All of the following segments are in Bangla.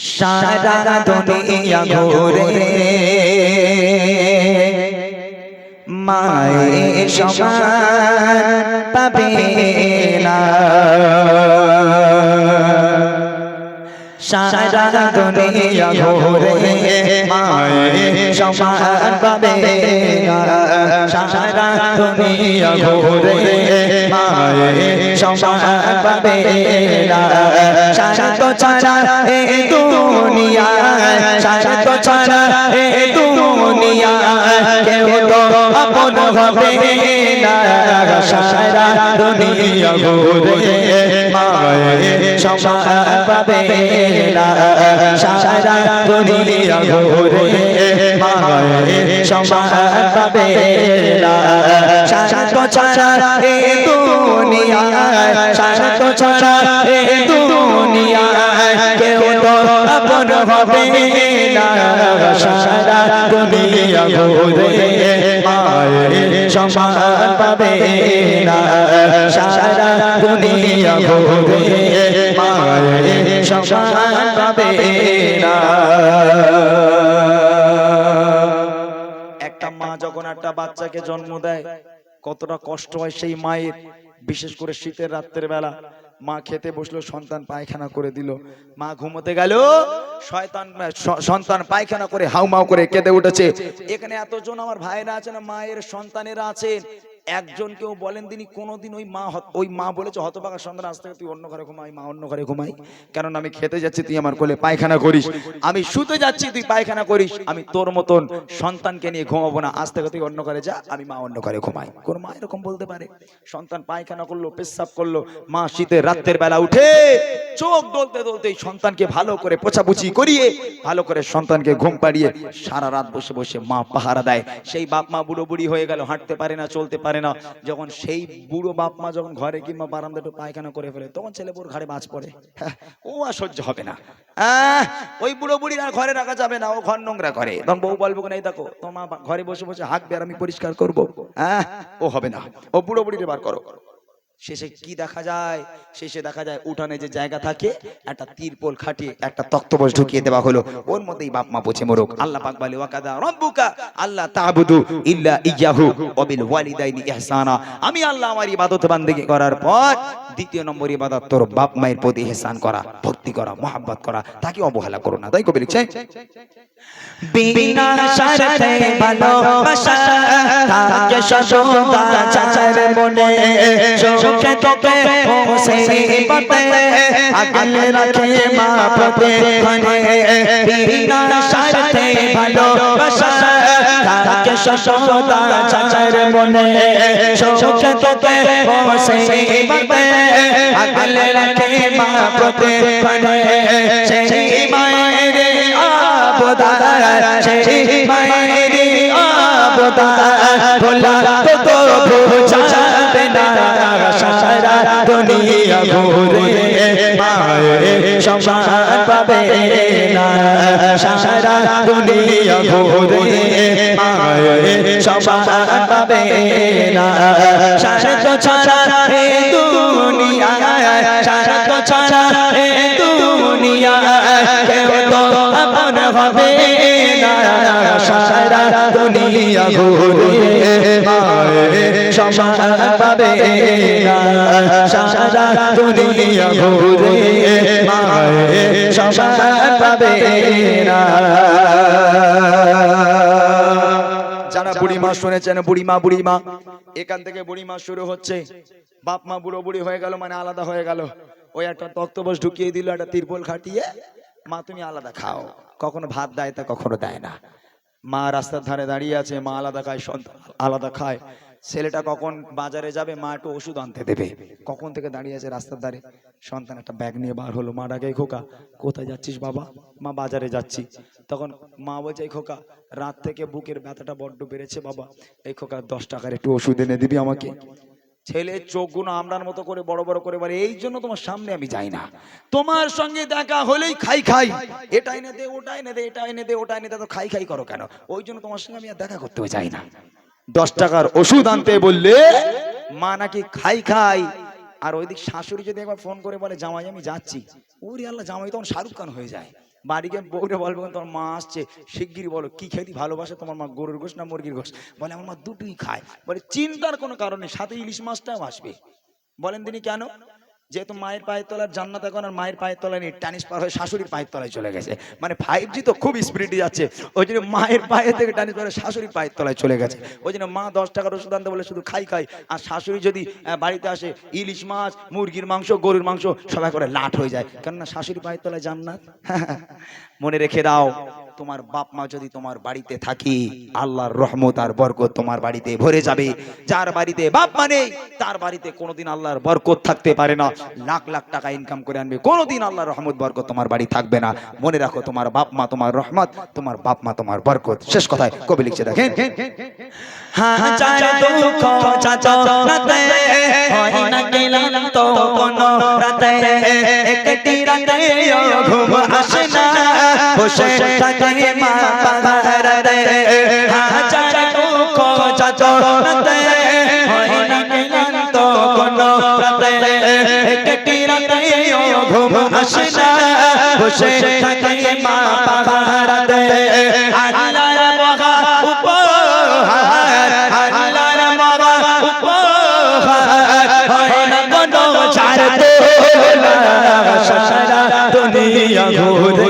সারা দুনিয়া ঘুরে। মায়ে সমান পাবে না। সারা দুনিয়া ঘুরে মায়ে সমান পাবে সারা দুনিয়া ঘুরে মায়ে সমান পাবে সারা ছাড়া এ দুনিয়া সারা ছাড়া এ দুনিয়া কেউ তো আপন হবে না সারা দুনিয়া ঘুরে মায়ে পাবে না সারা দুনিয়া ঘুরে মায়ে সমান পাবে না সারা ছাড়া এ দুনিয়া সারা ছাড়া এ দুনিয়া কেউ তো আপন হবে না সারা দুনিয়া ঘুরে মায়ে সমান পাবে না সারা দুনিয়া ঘুরে মায়ে সমান পাবে না একটা মা যখন একটা বাচ্চাকে জন্ম দেয়, কতটা কষ্ট হয় সেই মায়ের, বিশেষ করে শীতের রাত্রের বেলা। মা খেতে বসল, সন্তান পায়খানা করে দিল। মা ঘুমোতে গেল, শয়তান, সন্তান পায়খানা করে হাউমাউ করে কেঁদে উঠেছে। এখানে এতজন আমার ভাইরা আছেন মায়ের সন্তানেরা আছেন। একজন কেউ বলেন তিনি কোনোদিন ওই মা ওই মা বলেছে হতবাগা সন্তান থেকে তুই অন্য ঘরে ঘুমাই, মা অন্য ঘরে ঘুমাই। কারণ আমি খেতে যাচ্ছি, তুই আমার কোলে পায়খানা করিস। আমি শুতে যাচ্ছি, তুই পায়খানা করিস। আমি তোর মতন সন্তানকে নিয়ে ঘুমাবো না, আজ থেকে তুই অন্য ঘরে যা, আমি মা অন্য ঘরে ঘুমাই। কোন মা এরকম বলতে পারে? সন্তান পায়খানা করল, পেশাব করল, মা শীতে রাত্রের বেলা উঠে চোখ দলতে দলতে সন্তানকে ভালো করে পোছাপুছি করিয়ে, ভালো করে সন্তানকে ঘুম পাড়িয়ে সারা রাত বসে বসে মা পাহারা দেয়। সেই বাপ মা বুড়ো বুড়ি হয়ে গেল, হাঁটতে পারে না, চলতে পারে না যখন সেই বুড়ো বাপ মা যখন ঘরে কিংবা বারান্দা একটু পায়খানা করে ফেলে তখন ছেলে বুড়ো ঘরে বাজ পড়ে। হ্যাঁ, ও আর সহ্য হবে না। ওই বুড়ো বুড়ি আর ঘরে রাখা যাবে না ও ঘর নোংরা করে। তখন বউ বলব না এই দেখো তোমার ঘরে বসে বসে হাঁকবে আর আমি পরিষ্কার করব। হ্যাঁ ও হবে না। ও বুড়ো বুড়ি বার করো। শেষে কি দেখা যায়? শেষে দেখা যায় উঠানে যে জায়গা থাকে, একটা তিরপোল খাটিয়ে একটা তক্তপোষ ঢুকিয়ে দেওয়া হলো। ওর মধ্যেই বাপ মা পচে মরুক। আল্লাহ পাক বলে, ওয়াকাদা রব্বুকা আল্লাহ তাবুদু ইল্লা ইয়াহু ওয়া বিল ওয়ালিদাইনি ইহসানা। আমি আল্লাহ আমার ইবাদত বান্দেগী করার পর দ্বিতীয় নম্বর ইবাদত, তোর বাপ মায়ের প্রতি ইহসান করা, ভক্তি করা, মহাব্বত করা, তাকে অবহেলা করো না। তাই কবি লিখছে, বিনা শর্তে ভালোবাসা তোকে ভালোবাসা থাকে সদা চাচার মনে সুখে তোকে বসে বতে আগলে রাখে মা পতে খনে সেই মায়ের আবদার, সেই মায়ের আবদার ভোলা তো তো বোঝাবে না। সারা দুনিয়া ঘুরে মায়ে সমান পাবে না। সারা দুনিয়া ঘুরে মায়ে সমান পাবে না। সারা তো ছাড়া এ দুনিয়া, সারা তো ছাড়া এ দুনিয়া, কেউ তো আপন হবে না। পাবে না। দুনিয়া ঘুরে মায়ে পাবে না যারা বুড়িমা শুনেছেন বুড়িমা বুড়িমা এখান থেকে বুড়িমা শুরু হচ্ছে। বাপ মা বুড়ো বুড়ি হয়ে গেল মানে আলাদা হয়ে গেল। ওই একটা তক্তবস ঢুকিয়ে দিল একটা তিরপল খাটিয়ে। মা তুমি আলাদা খাও। কখনো ভাত দেয় তা কখনো দেয় না। মা রাস্তার ধারে দাঁড়িয়ে আছে মা আলাদা খায় সন্তান আলাদা খায়। ছেলেটা কখন বাজারে যাবে, মা একটু ওষুধ আনতে দেবে। কখন থেকে দাঁড়িয়ে আছে রাস্তার ধারে? সন্তান একটা ব্যাগ নিয়ে বার হলো, মা ডাকে খোকা, কোথায় যাচ্ছিস বাবা? মা, বাজারে যাচ্ছি। তখন মা বলছে, এই খোকা, রাত থেকে বুকের ব্যথাটা বড্ড বেড়েছে বাবা। এই খোকা, দশ টাকার একটু ওষুধ এনে দিবি আমাকে। ছেলে চোখগুলো আমরার মতো করে বড় বড় করে বলে, এই জন্য তোমার সামনে আমি যাই না। তোমার সঙ্গে দেখা হলেই খাই খাই। এটা এনে দে, ওটা এনে দে, এটা এনে দে, ওটা এনে দে, তো খাই খাই করো কেন? ওই জন্য তোমার সঙ্গে আমি আর দেখা করতেও যাই না। দশ টাকার ওষুধ আনতে বললে, মা নাকি খাই খাই। আর ওইদিক শাশুড়ি যদি একবার ফোন করে বলে, জামাই, আমি যাচ্ছি। ওরে আল্লাহ, জামাই তখন শাহরুখ খান হয়ে যায়। বাড়ি গিয়ে বউরে বলবে তোমার মা আসছে, শিগগিরই বলো, কি খেতে ভালোবাসে তোমার মা, গরুর ঘোষ না মুরগির ঘোষ বলে, আমার মা দুটোই খায়। বলে, চিন্তার কোনো কারণে সাথে ইলিশ মাছটাও আসবে। বলেন তিনি কেন? যেহেতু মায়ের পায়ের তলার জান্নাত এখন আর মায়ের পায়ের তলায় নেই, টানিস পার হয়ে শাশুড়ির পায়ের তলায় চলে গেছে। মানে ফাইভ জি তো খুব স্পিডে যাচ্ছে। ওই জন্য মায়ের পায়ে থেকে টানিস পার শাশুড়ির পায়ের তলায় চলে গেছে। ওই জন্য মা দশ টাকার ওষুধ আনতে বলে শুধু খাই খাই। আর শাশুড়ি যদি বাড়িতে আসে ইলিশ মাছ, মুরগির মাংস, গরুর মাংস, সবাই করে লাট হয়ে যায়। কেননা শাশুড়ি পায়ের তলায় জান্নাত। মনে রেখে দাও। তোমার বাপ মা যদি তোমার বাড়িতে থাকি আল্লাহর রহমত আর বরকত তোমার বাড়িতে ভরে যাবে। যার বাড়িতে বাপ মা নেই তার বাড়িতে কোনোদিন আল্লাহর বরকত থাকতে পারে না। লাখ লাখ টাকা ইনকাম করে আনবে কোনোদিন আল্লাহর রহমত বরকত তোমার বাড়ি থাকবে না। মনে রাখো তোমার বাপ মা তোমার রহমত তোমার বাপ মা তোমার বরকত। শেষ কথায় কবি লিখছে দেখেন। হয় না গেলাম তো কোনো রাতে একটি রাতে ঘুম আসে না। বসে থাকে মা পাহারাতে হাজার দুঃখ চাচরাতে হয় না গেলাম তো কোনো রাতে একটি রাতে ঘুম আসে না বসে থাকে মা পাহারাতে আল্লাহর মহা উপহার আল্লাহর মহা উপহার হয় না কোনো সারা দুনিয়া ঘুরে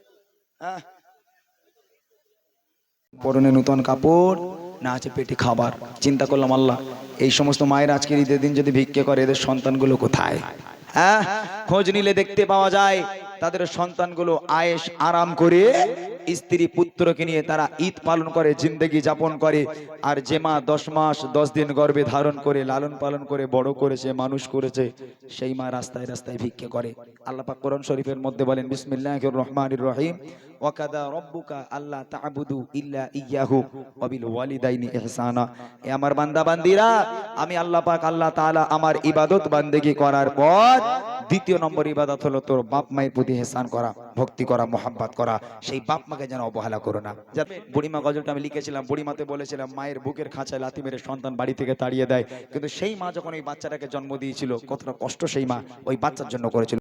পরনে নূতন কাপড়, না আছে পেটে খাবার। চিন্তা করলাম, আল্লাহ, এই সমস্ত মায়ের আজকের ঈদের দিন যদি ভিক্ষে করে, এদের সন্তানগুলো কোথায়? হ্যাঁ? খোঁজ নিলে দেখতে পাওয়া যায়, তাদের সন্তানগুলো আয়েস আরাম করে স্ত্রী পুত্রকে নিয়ে তারা ঈদ পালন করে, জিন্দগি যাপন করে। আর যে মা দশ মাস, দশ দিন গর্ভে ধারণ করে, লালন পালন করে, বড় করেছে, মানুষ করেছে, সেই মা রাস্তায় রাস্তায় ভিক্ষে করে। আল্লাহ পাক কোরআন শরীফের মধ্যে বলেন, বিসমিল্লাহির রহমানির রহিম, ওয়াকাদা রব্বুকা আল্লাহ তা'বুদু ইল্লা ইয়াহু, ওয়া বিল ওয়ালিদাইনি ইহসানা। এ আমার বান্দা বান্দিরা আমি আল্লাহ পাক আল্লাহ তাআলা আমার ইবাদত বান্দেগি করার পর দ্বিতীয় নম্বর ইবাদত হলো তোর বাপ মায়ের প্রতি হেসান করা, ভক্তি করা মোহাম্মত করা। সেই বাপ মাকে যেন অবহেলা করো না। যাতে বুড়িমা গজলটা আমি লিখেছিলাম, বুড়িমাতে বলেছিলাম, মায়ের বুকের খাঁচায় লাথি মেরে সন্তান বাড়ি থেকে তাড়িয়ে দেয়। কিন্তু সেই মা যখন ওই বাচ্চাটাকে জন্ম দিয়েছিল, কতটা কষ্ট সেই মা ওই বাচ্চার জন্য করেছিল।